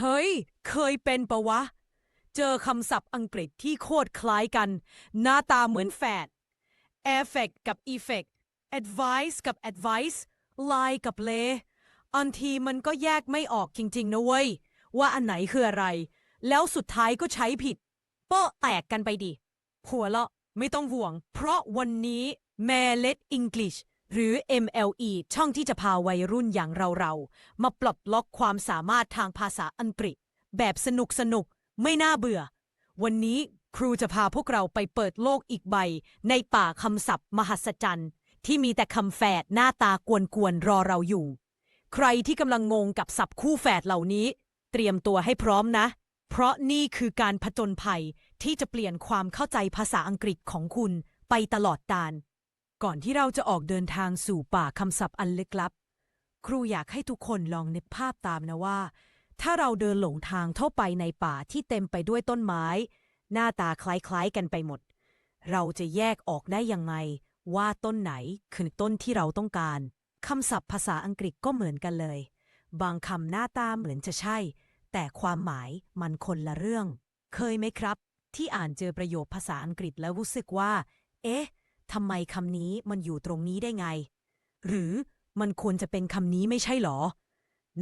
เฮ้ย เคยเป็นปะวะ เจอคำศัพท์อังกฤษที่โคตรคล้ายกัน หน้าตาเหมือนแฝด effect กับ effect advice กับ advice lie กับ lay อันทีมันก็แยกไม่ออกจริง ๆ นะเว้ย ว่าอันไหนคืออะไร แล้วสุดท้ายก็ใช้ผิดโป๊ะแตกกันไปดิหัวเราะไม่ต้องห่วง เพราะวันนี้ m a l e t English หรือ MLE ช่องที่จะพาวัยรุ่นอย่างเราๆ มาปลดล็อกความสามารถทางภาษาอังกฤษ แบบสนุกสนุกไม่น่าเบื่อ วันนี้ครูจะพาพวกเราไปเปิดโลกอีกใบ ในป่าคำศัพท์ มหัศจรรย์ ที่มีแต่คำแฝดหน้าตากวนๆรอเราอยู่ ใครที่กำลังงงกับศัพท์คู่แฝดเหล่านี้ เตรียมตัวให้พร้อมนะ เพราะนี่คือการผจญภัยที่จะเปลี่ยนความเข้าใจภาษาอังกฤษของคุณไปตลอดกาล ก่อนที่เราจะออกเดินทางสู่ป่าคำศัพท์อันลึกลับ ครูอยากให้ทุกคนลองนึกภาพตามนะว่า ถ้าเราเดินหลงทางเข้าไปในป่าที่เต็มไปด้วยต้นไม้ หน้าตาคล้ายๆกันไปหมด เราจะแยกออกได้ยังไง ว่าต้นไหนคือต้นที่เราต้องการคำศัพท์ภาษาอังกฤษก็เหมือนกันเลย บางคำหน้าตาเหมือนจะใช่ แต่ความหมายมันคนละเรื่อง เคยไหมครับ ที่อ่านเจอประโยคภาษาอังกฤษแล้วรู้สึกว่า เอ๊ะ ทำไมคำนี้มันอยู่ตรงนี้ได้ไง หรือมันควรจะเป็นคำนี้ไม่ใช่หรอ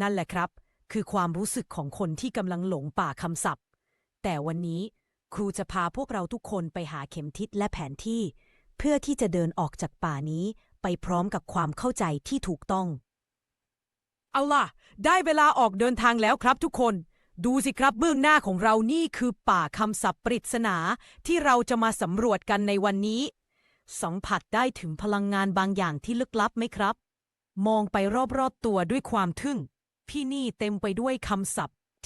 นั่นแหละครับ คือความรู้สึกของคนที่กำลังหลงป่าคำศัพท์ แต่วันนี้ครูจะพาพวกเราทุกคนไปหาเข็มทิศและแผนที่ เพื่อที่จะเดินออกจากป่านี้ไปพร้อมกับความเข้าใจที่ถูกต้อง เอาล่ะ ได้เวลาออกเดินทางแล้วครับทุกคน ดูสิครับเบื้องหน้าของเรานี่คือป่าคำศัพท์ปริศนาที่เราจะมาสำรวจกันในวันนี้ สัมผัสได้ถึงพลังงานบางอย่างที่ลึกลับไหมครับ มองไปรอบๆตัวด้วยความทึ่ง ที่นี่เต็มไปด้วยคำศัพท์